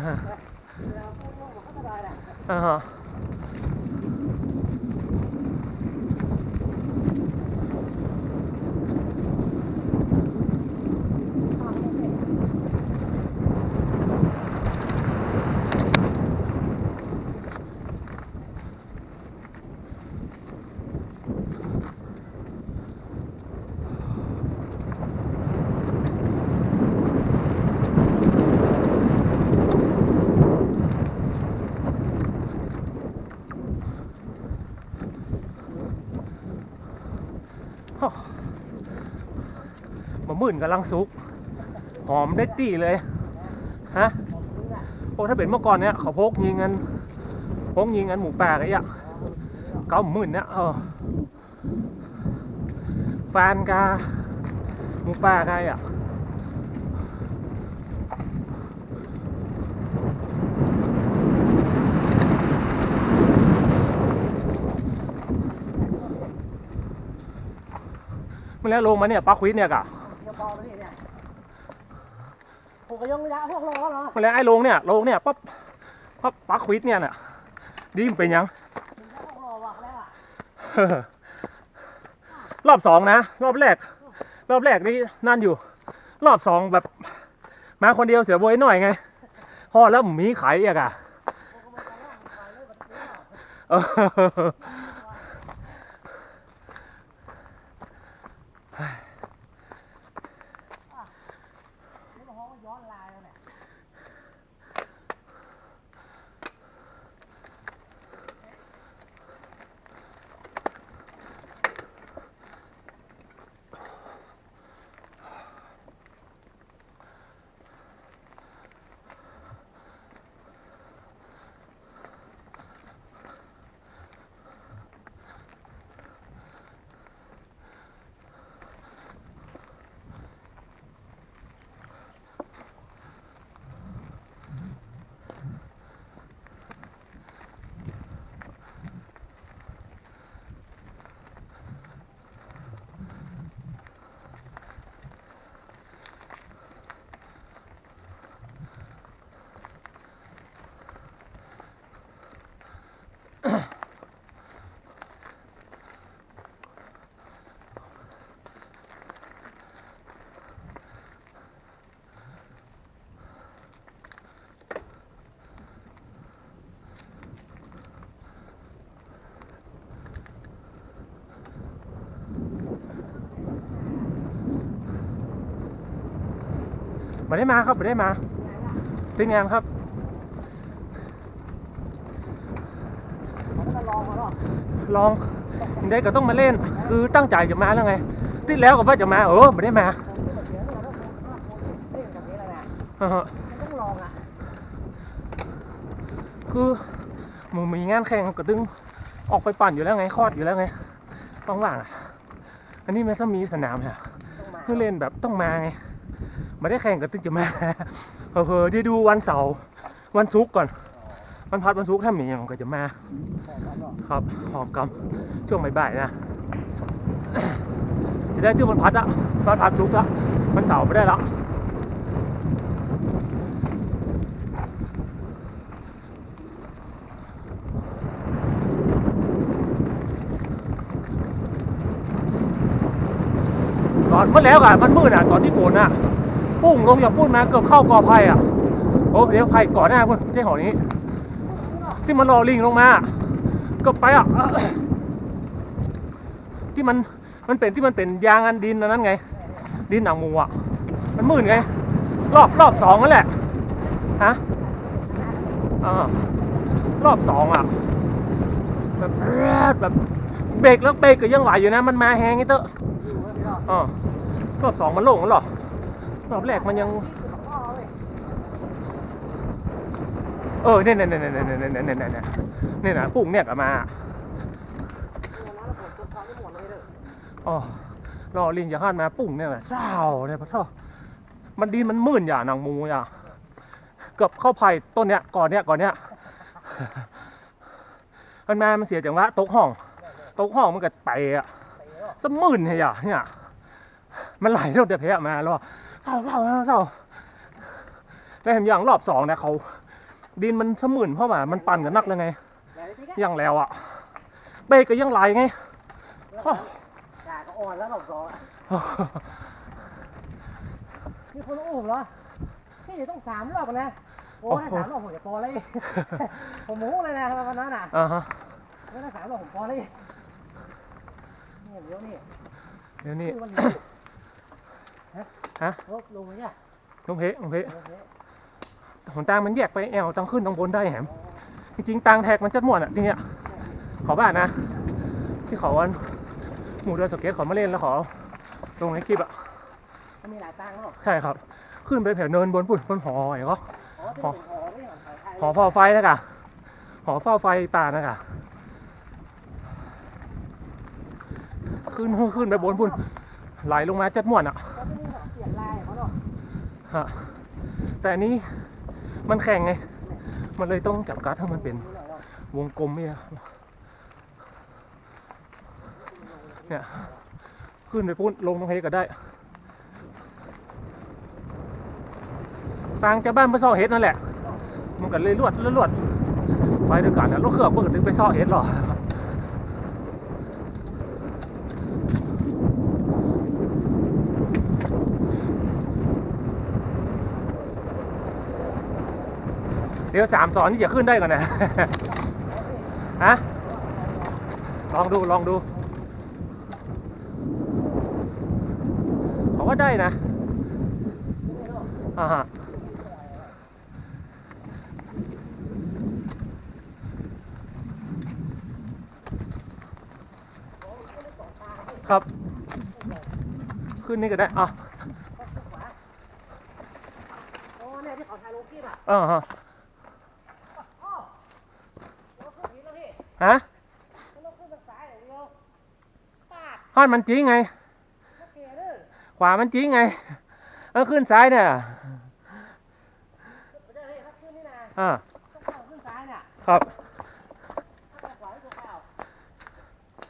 อ่าฮะ เวลาพูดว่ามันก็สบายแหละ อ่าฮะฮะ มะมื่นกำลังสุก หอมได้ตีเลย ฮะ โอ้ถ้าเป็นเมื่อก่อนเนี้ยเขาพกยิงกันพกยิงกันหมูป่าไอ้อะเก้าหมื่นเนี้ยเออแฟนกาหมูป่าไงอะมันแล้วลงมาเนี่ยปักควิดเนี่ยกะ เดี๋ยวเบาไปนี่เนี่ยผมก็ยังระยะพวกโลแล้วเนาะมันแล้วไอ้ลงเนี่ยลงเนี่ยปั๊บปั๊บปักควิดเนี่ยน่ะดีมันเป็นยังถึงแค่พวกโลว่ะแล้วอะรอบสองนะ รอบแรก รอบแรกนี่นั่นอยู่ รอบสองแบบ มาคนเดียวเสียบวยหน่อยไงพอแล้วมีขายอีกอะเออนี่ ไม่ได้มาครับไม่ได้มาเป็นไงครับผมก็จะลองมาเนาะลองได้ก็ต้องมาเล่น คือตั้งใจจะมาแล้วไงติดแล้วก็ว่าจะมาเออไม่ได้มาผมที่แบบเสียนี่เราต้องเล่นแบบนี้แหละอ่าฮะมันต้องลองอะคือมึงมีงานแข่งก็ตึงออกไปปั่นอยู่แล้วไงคลอดอยู่แล้วไงว่างๆอะ อันนี้แม่ซ้ำมีสนามค่ะต้องมาเพื่อเล่นแบบต้องมาไง ไม่ได้แข่งก็ตึงจะมาเผออๆที่ดูวันเสาร์วันศุกร์ก่อน วันพัดวันศุกร์ถ้ามีอย่างก็จะมา ครับหอบกำช่วงบ่ายๆนะ จะได้ที่วันพัดอะวันพัดศุกร์ละวันเสาร์ไม่ได้ละตอนเมื่อแล้วอะมันมืดอะตอนที่ฝนอะ ปุ้งลงอย่าพูดมาเกือบเข้ากอไผ่อะโอ้เดี๋ยวไผ่ก่อหน้าพุ่นไม่ใช่หอนี้ ที่มันรอลิงลงมาเก็ไปอะที่มันมันเป็นที่มันเป็นยางอันดินนั้นไง ดินหนังหมูอะมันมืดไง รอบรอบสองนั่นแหละฮะอ่ารอบสองอะแบบแบบเบรกแล้วเบรกก็ยังไหวอยู่นะ มันมาแฮงไอ้เตอะอ่ารอบสองมันโล่งแล้วหรอ รอบแรกมันยัง เออเนี่ยเนี่ยเนี่ยเนี่ยเนี่ยเนี่ยเนี่ยเนี่ยเนี่ยนะปุ่งเนี่ยกลับมาอ๋อรอลิงจะหันมาปุ่งเนี่ยแหละเจ้าเนี่ยพระเท่ามันดีมันมื่นอย่านังมูอย่าเกือบเข้าไผ่ต้นเนี้ยก่อนเนี้ยก่อนเนี้ยมันมามันเสียจังหวะตกห้องตกห้องมันก็ไปอะสมื่นเนี่ยเนี่ยมันไหลเท่าเดือดเพะมาแล้ว เศร้าเศร้าเศร้าแล้วเห็นอย่างรอบสองเนี่ยเขาดินมันสมื่นเพราะว่ามันปั่นกันนักเลยไงไหนที่แกยังแล้วอะเบรกก็ยังไหลไงอ้าวจ่าก็อ่อนแล้วหลอกสองนี่คนอุ้มเหรอพี่ต้องสามรอบนะโอ้ถ้าสามรอบผมจะพอเลยผมโม้เลยนะวันนั้นน่ะอ่าฮะถ้าสามรอบผมพอเลยนี่เดี๋ยวนี่เดี๋ยวนี้คือมันอยู่ ฮะลบลงไหมเนี่ยลงเพลงเพโอเคหนทางมันแยกไปแอวต้องขึ้นต้องบนได้แหมจริงๆตังแท็กมันจะม่วนอะทีเนี้ยขอบ้านนะ ที่เขาวันหมู่เรือสเก็ตเขามาเล่นแล้วขอลงในคลิปอะมันมีหลายตังค์เนาะใช่ครับ ขึ้นไปแถวเนินบนปุ่นบนหอไอ้ก็อ๋อที่เป็นหอไม่ใช่หอไทยหอเฝ้าไฟนะกะหอเฝ้าไฟป่านะกะขึ้นขึ้นขึ้นไปบนปุ่นไหลลงมาจัดม่วนอะ ฮะแต่อันนี้มันแข่งไง มันเลยต้องจับการ์ดให้มันเป็นวงกลมเนี่ยเนี่ยขึ้นไปพุ่นลงตรงนี้ก็ได้สางจากบ้านไปซ่อเฮ็ดนั่นแหละ มันก็เลยลวดลวดไปด้วยกันนะรถเครื่องเปิดถึงไปซ่อเฮ็ดหรอ เดี๋ยวสามสอนที่จะขึ้นได้ก่อนนะฮะลองดูลองดูเขาว่าได้นะอ่าฮะครับ ขึ้นนี่ก็ได้อะโอ้เนี่ยที่เขาถ่ายลงคลิปอะอ่าฮะาดฮอดมันจริงไง ขวามันจริงไงเออขึ้นซ้ายเนี่ยอ่าขึ้นซ้ายน่ะครับถ้าไปขวาม่ถูกเปล่า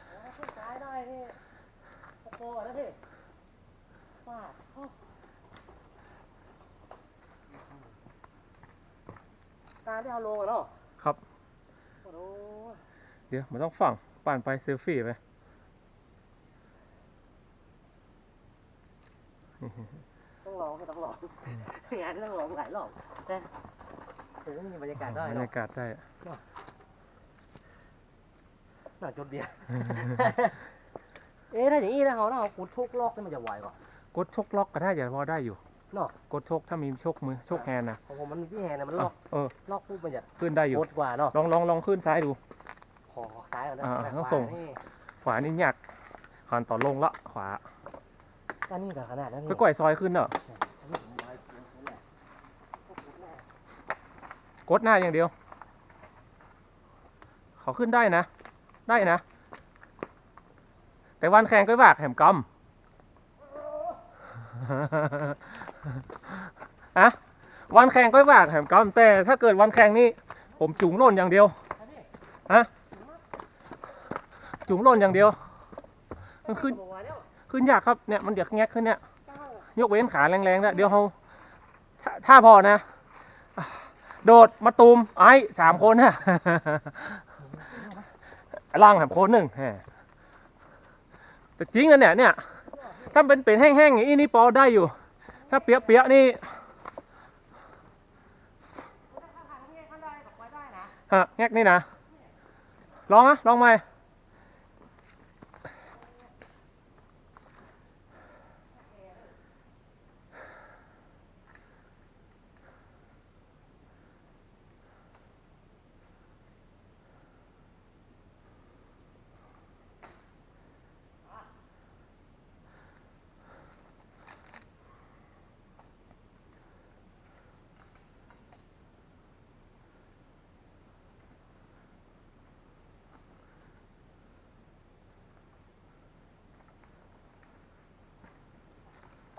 โอ้ถ้าขึ้นซ้ายได้นี่ตะโกนนะพี่ปาดโอ้การที่เอาลงอะเนาะ ครับ โอ้โห เดี๋ยวมันต้องฝั่งปั่นไปเซลฟี่ไปต้องลองก็ต้องลองงานที่ต้องลองหลายรอบแต่ถึงจะมีบรรยากาศได้บรรเนาะยากาศได้น่าจดเดียวเอ๊ะถ้าอย่างนี้นะเขาเนาะกุดทุกลอกนี่มันจะไหวกว่ากดชกล็อกก็ได้อย่าพอได้อยู่เนาะกดชกถ้ามีชกมือชกแฮนด์นะของผมมันมีพี่แฮนด์นะมันลอกเออลอกปุ๊บมันจะขึ้นได้อยู่กดกว่าเนาะลองลองลองขึ้นซ้ายดู ขอซ้ายก่อนนะอ่าแต่ต้องขวาส่งนี่ขวานี่ยากหันต่อลงละขวาก็นี่กับขนาดนั้นก็ก่อยซอยขึ้นเนอะอันนี้ผมไว้เพียงแค่นั้นแหละพวกผมแน่กดหน้าอย่างเดียว เขาขึ้นได้นะ ได้นะ แต่วันแข่งก็วากแหมกำอะวันแข่งก็วากแหมกำแต่ถ้าเกิดวันแข่งนี่ผมจุงโล่นอย่างเดียวอันนี้ฮะ จุงโล่นอย่างเดียว มันขึ้นผมว่าแล้วขึ้นยากครับเนี่ยมันเดือดแงกขึ้นเนี่ยเก้ายกเว้นขาแรงๆนะเดี๋ยวเขาถ้าถ้าพอนะ โดดมาตูมไอ้สามคนฮะล่างแบบคนหนึ่งแหมแต่จริงนะเนี่ยเนี่ย ถ้าเป็นเป็นแห้งๆอย่างนี้นี่พอได้อยู่ ถ้าเปียกๆนี่ถ้าทางนี้ข้างได้บอกไว้ได้นะฮะแงกนี่นะ ลองอะลองไหม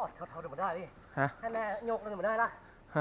อ๋อเท่าๆเดี๋ยวมันได้ดิฮะ ถ้าแน่ยกแล้วเดี๋ยวมันได้ละ